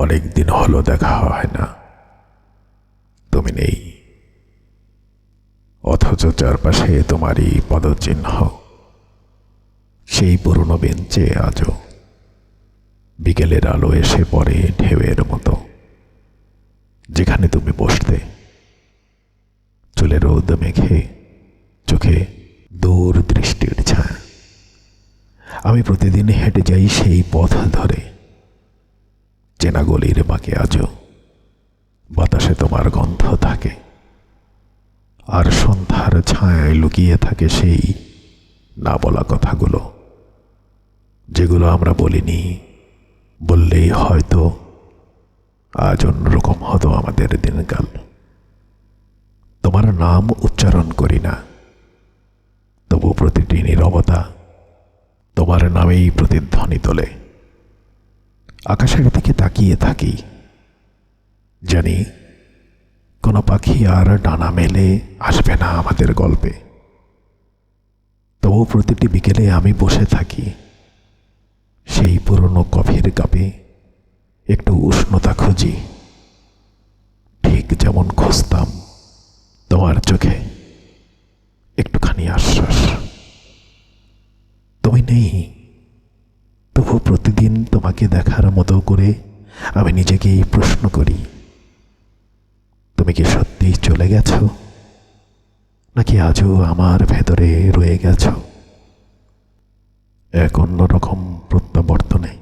অনেক দিন হলো দেখা হয় না। তুমি নেই। অথচ চারপাশে তোমারই পদচিহ্ন। সেই পুরনো বেঞ্চে আজও বিকেলের আলো এসে পড়ে ঢেউয়ের মতো। যেখানে তুমি বসতে চুলে রোদ মেঘে চোখে দূর দৃষ্টির ছায়া। আমি প্রতিদিন হেঁটে যাই সেই পথ ধরে। চেনা গলির বাঁকে আজও বাতাসে তোমার গন্ধ থাকে। আর সন্ধ্যার ছায়ায় লুকিয়ে থাকে সেই না বলা কথাগুলো, যেগুলো আমরা বলিনি। বললেই হয়তো আজ অন্যরকম হতো আমাদের দিনকাল। তোমার নাম উচ্চারণ করি না, তবু প্রতিটি নিরবতা তোমার নামেই প্রতিধ্বনি তোলে। আকাশের দিকে তাকিয়ে থাকি। জানি কোনো পাখি আর ডানা মেলে আসবে না আমাদের গল্পে। তবু প্রতিটি বিকেলে আমি বসে থাকি। সেই পুরনো কফির কাপে একটু উষ্ণতা খুঁজি। ঠিক যেমন খুঁজতাম তোমার চোখে একটুখানি আশ্বাস। তুমি নেই তবু প্রতিদিন তোমাকে দেখার মতো করে আমি নিজেকেই প্রশ্ন করি, তুমি কি সত্যিই চলে গেছো? নাকি আজও আমার ভেতরে রয়ে গেছো? এক অন্যরকম প্রত্যাবর্তনে।